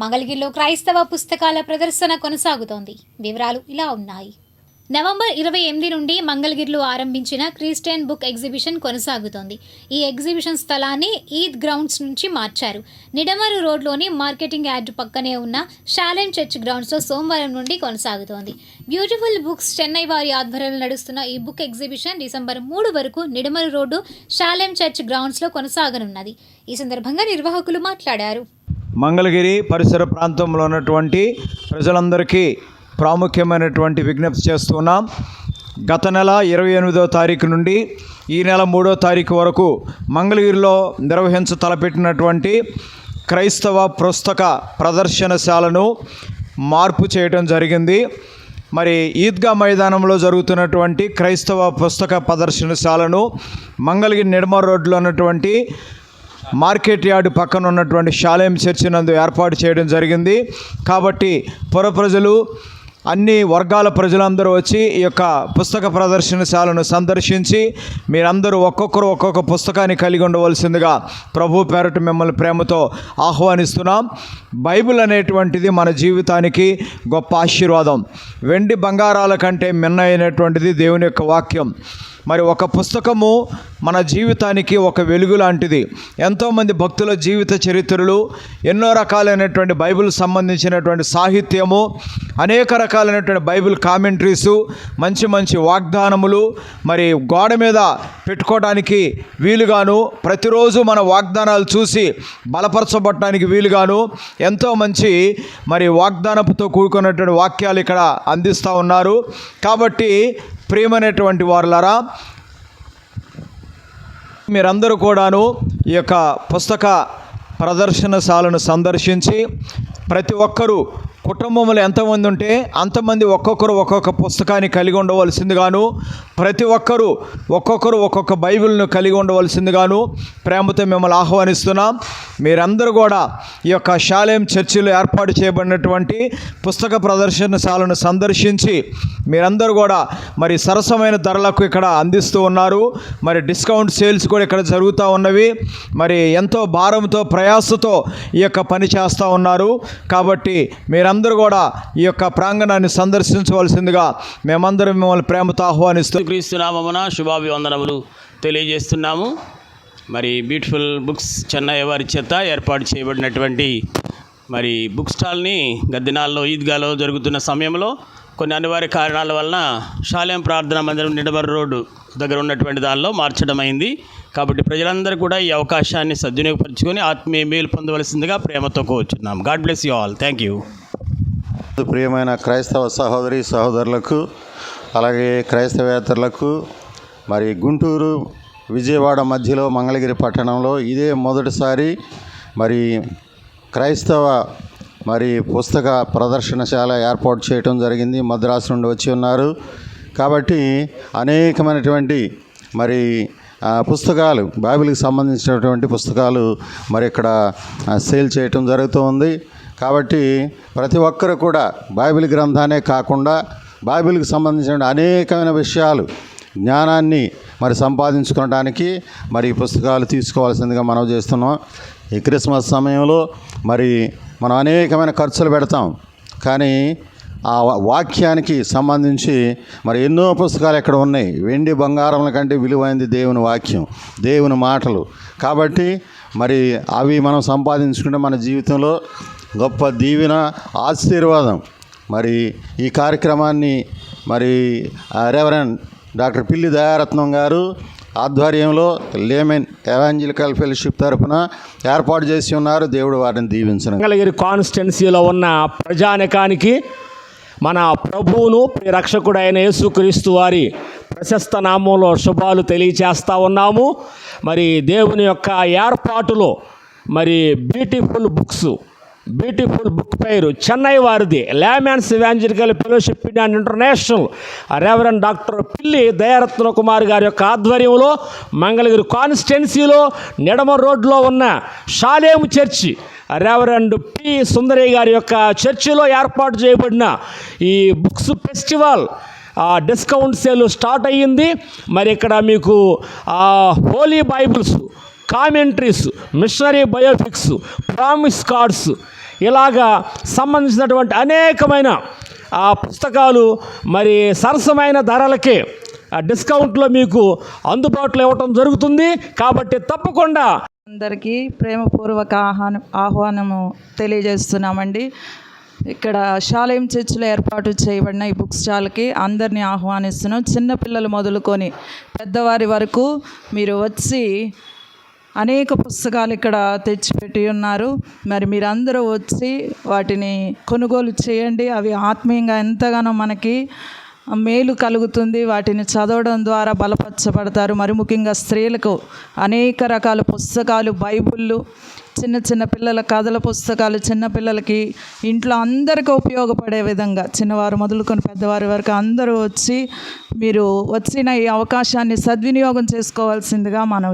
మంగళగిరిలో క్రైస్తవ పుస్తకాల ప్రదర్శన కొనసాగుతోంది. వివరాలు ఇలా ఉన్నాయి. నవంబర్ ఇరవై ఎనిమిది నుండి మంగళగిరిలో ఆరంభించిన క్రిస్టియన్ బుక్ ఎగ్జిబిషన్ కొనసాగుతోంది. ఈ ఎగ్జిబిషన్ స్థలాన్ని ఈద్ గ్రౌండ్స్ నుంచి మార్చారు. నిడమరు రోడ్లోని మార్కెటింగ్ యార్డ్ పక్కనే ఉన్న షాలెం చర్చ్ గ్రౌండ్స్లో సోమవారం నుండి కొనసాగుతోంది. బ్యూటిఫుల్ బుక్స్ చెన్నై వారి ఆధ్వర్యంలో నడుస్తున్న ఈ బుక్ ఎగ్జిబిషన్ డిసెంబర్ మూడు వరకు నిడమరు రోడ్డు షాలెం చర్చ్ గ్రౌండ్స్లో కొనసాగనున్నది. ఈ సందర్భంగా నిర్వాహకులు మాట్లాడారు. మంగళగిరి పరిసర ప్రాంతంలో ఉన్నటువంటి ప్రజలందరికీ ప్రాముఖ్యమైనటువంటి విజ్ఞప్తి చేస్తున్నాం. గత నెల ఇరవై ఎనిమిదో తారీఖు నుండి ఈ నెల మూడో తారీఖు వరకు మంగళగిరిలో నిర్వహించ తలపెట్టినటువంటి క్రైస్తవ పుస్తక ప్రదర్శనశాలను మార్పు చేయడం జరిగింది. మరి ఈద్గా మైదానంలో జరుగుతున్నటువంటి క్రైస్తవ పుస్తక ప్రదర్శనశాలను మంగళగిరి నిడమ రోడ్లో ఉన్నటువంటి మార్కెట్ యార్డ్ పక్కన ఉన్నటువంటి షాలేం చర్చి నందు ఏర్పాటు చేయడం జరిగింది. కాబట్టి పుర ప్రజలు అన్ని వర్గాల ప్రజలందరూ వచ్చి ఈ యొక్క పుస్తక ప్రదర్శనశాలను సందర్శించి మీరందరూ ఒక్కొక్కరు ఒక్కొక్క పుస్తకాన్ని కలిగి ఉండవలసిందిగా ప్రభు పేరట మిమ్మల్ని ప్రేమతో ఆహ్వానిస్తున్నాం. బైబిల్ అనేటువంటిది మన జీవితానికి గొప్ప ఆశీర్వాదం. వెండి బంగారాల కంటే మిన్న అయినటువంటిది దేవుని యొక్క వాక్యం. మరి ఒక పుస్తకము మన జీవితానికి ఒక వెలుగు లాంటిది. ఎంతోమంది భక్తుల జీవిత చరిత్రలు ఎన్నో రకాలైనటువంటి బైబిల్ సంబంధించినటువంటి సాహిత్యము అనేక రకాలైనటువంటి బైబిల్ కామెంట్రీసు మంచి మంచి వాగ్దానములు మరి గోడ మీద పెట్టుకోవడానికి వీలుగాను ప్రతిరోజు మన వాగ్దానాలు చూసి బలపరచబడటానికి వీలుగాను ఎంతో మంచి మరి వాగ్దానపుతో కూడుకున్నటువంటి వాక్యాలు ఇక్కడ అందిస్తూ ఉన్నారు. కాబట్టి ప్రియమైనటువంటి వారులారా మీరందరూ కూడాను ఈ యొక్క పుస్తక ప్రదర్శనశాలను సందర్శించి ప్రతి ఒక్కరూ కుటుంబంలో ఎంతమంది ఉంటే అంతమంది ఒక్కొక్కరు ఒక్కొక్క పుస్తకాన్ని కలిగి ఉండవలసిందిగాను ప్రతి ఒక్కరూ ఒక్కొక్కరు ఒక్కొక్క బైబిల్ను కలిగి ఉండవలసిందిగాను ప్రేమతో మిమ్మల్ని ఆహ్వానిస్తున్నాం. మీరందరూ కూడా ఈ యొక్క శాలయం చర్చిలో ఏర్పాటు చేయబడినటువంటి పుస్తక ప్రదర్శనశాలను సందర్శించి మీరందరూ కూడా మరి సరసమైన ధరలకు ఇక్కడ అందిస్తూ ఉన్నారు. మరి డిస్కౌంట్ సేల్స్ కూడా ఇక్కడ జరుగుతూ ఉన్నవి. మరి ఎంతో భారంతో ప్రయాసతో ఈ యొక్క పని చేస్తూ ఉన్నారు. కాబట్టి మీరందరూ అందరూ కూడా ఈ యొక్క ప్రాంగణాన్ని సందర్శించవలసిందిగా మేమందరం మిమ్మల్ని ప్రేమతో ఆహ్వానిస్తూ క్రీస్తునామమున శుభాభివందనములు తెలియజేస్తున్నాము. మరి బ్యూటిఫుల్ బుక్స్ చెన్నై వారి చేత ఏర్పాటు చేయబడినటువంటి మరి బుక్ స్టాల్ని గద్దెనాల్లో ఈద్గాలో జరుగుతున్న సమయంలో కొన్ని అనివార్య కారణాల వలన శాలయం ప్రార్థనా మందిరం నిడబర్ రోడ్డు దగ్గర ఉన్నటువంటి దానిలో మార్చడం అయింది కాబట్టి ప్రజలందరూ కూడా ఈ అవకాశాన్ని సద్వినియోగపరచుకొని ఆత్మీయ మేలు పొందవలసిందిగా ప్రేమతో కోరుచున్నాం. God bless you all. Thank you ప్రియమైన క్రైస్తవ సహోదరి సహోదరులకు అలాగే క్రైస్తవేతరులకు మరి గుంటూరు విజయవాడ మధ్యలో మంగళగిరి పట్టణంలో ఇదే మొదటిసారి మరి క్రైస్తవ మరి పుస్తక ప్రదర్శనశాల ఏర్పాటు చేయటం జరిగింది. మద్రాసు నుండి వచ్చి ఉన్నారు. కాబట్టి అనేకమైనటువంటి మరి పుస్తకాలు బైబిల్కి సంబంధించినటువంటి పుస్తకాలు మరి ఇక్కడ సేల్ చేయటం జరుగుతూ ఉంది. కాబట్టి ప్రతి ఒక్కరు కూడా బైబిల్ గ్రంథానే కాకుండా బైబిల్కి సంబంధించిన అనేకమైన విషయాలు జ్ఞానాన్ని మరి సంపాదించుకోవడానికి మరి ఈ పుస్తకాలు తీసుకోవాల్సిందిగా మనం చేస్తున్నాం. ఈ క్రిస్మస్ సమయంలో మరి మనం అనేకమైన ఖర్చులు పెడతాం. కానీ ఆ వా- వాక్యానికి సంబంధించి మరి ఎన్నో పుస్తకాలు ఇక్కడ ఉన్నాయి? వెండి బంగారముల కంటే విలువైంది దేవుని వాక్యం దేవుని మాటలు. కాబట్టి మరి అవి మనం సంపాదించుకుంటే మన జీవితంలో గొప్ప దీవెన ఆశీర్వాదం. మరి ఈ కార్యక్రమాన్ని మరి ఆ, రెవరెండ్ డాక్టర్ పిల్లి దయారత్నం గారు ఆధ్వర్యంలో లేమెన్ ఎవాంజలికల్ ఫెలోషిప్ తరఫున ఏర్పాటు చేసి ఉన్నారు. దేవుడు వారిని దీవించను. మంగళగిరి కాన్స్టిట్యున్సీలో ఉన్న ప్రజానికానికి మన ప్రభువును రక్షకుడైన రక్షకుడు అయిన యేసుక్రీస్తు వారి ప్రశస్త నామంలో శుభాలు తెలియచేస్తూ ఉన్నాము. మరి దేవుని యొక్క ఏర్పాటులో మరి బ్యూటిఫుల్ బుక్స్ బ్యూటిఫుల్ బుక్ పేరు చెన్నై వారిది. Laymen's evangelical fellowship and international. Reverend doctor Pilli Dayaratna Kumar గారి యొక్క ఆధ్వర్యంలో మంగళగిరి కాన్స్టిట్యున్సీలో నిడమ రోడ్లో ఉన్న Shalem church reverend P Sundaraiah గారి యొక్క చర్చిలో ఏర్పాటు చేయబడిన ఈ books festival discount sale start అయ్యింది. మరి ఇక్కడ మీకు holy bibles commentaries missionary biopics promise cards ఇలాగా సంబంధించినటువంటి అనేకమైన ఆ పుస్తకాలు మరి సరసమైన ధరలకే డిస్కౌంట్లో మీకు అందుబాటులో ఇవ్వటం జరుగుతుంది. కాబట్టి తప్పకుండా అందరికీ ప్రేమపూర్వక ఆహ్వానం ఆహ్వానము తెలియజేస్తున్నామండి. ఇక్కడ శాలయం చర్చిలో ఏర్పాటు చేయబడిన ఈ బుక్ స్టాల్కి అందరినీ ఆహ్వానిస్తున్నాం. చిన్నపిల్లలు మొదలుకొని పెద్దవారి వరకు మీరు వచ్చి అనేక పుస్తకాలు ఇక్కడ తెచ్చిపెట్టి ఉన్నారు. మరి మీరందరూ వచ్చి వాటిని కొనుగోలు చేయండి. అవి ఆత్మీయంగా ఎంతగానో మనకి మేలు కలుగుతుంది. వాటిని చదవడం ద్వారా బలపరచబడతారు. మరి ముఖ్యంగా స్త్రీలకు అనేక రకాల పుస్తకాలు బైబిళ్ళు చిన్న చిన్న పిల్లల కథల పుస్తకాలు చిన్నపిల్లలకి ఇంట్లో అందరికీ ఉపయోగపడే విధంగా చిన్నవారు మొదలుకొని పెద్దవారి వరకు అందరూ వచ్చి మీరు వచ్చిన ఈ అవకాశాన్ని సద్వినియోగం చేసుకోవాల్సిందిగా మనం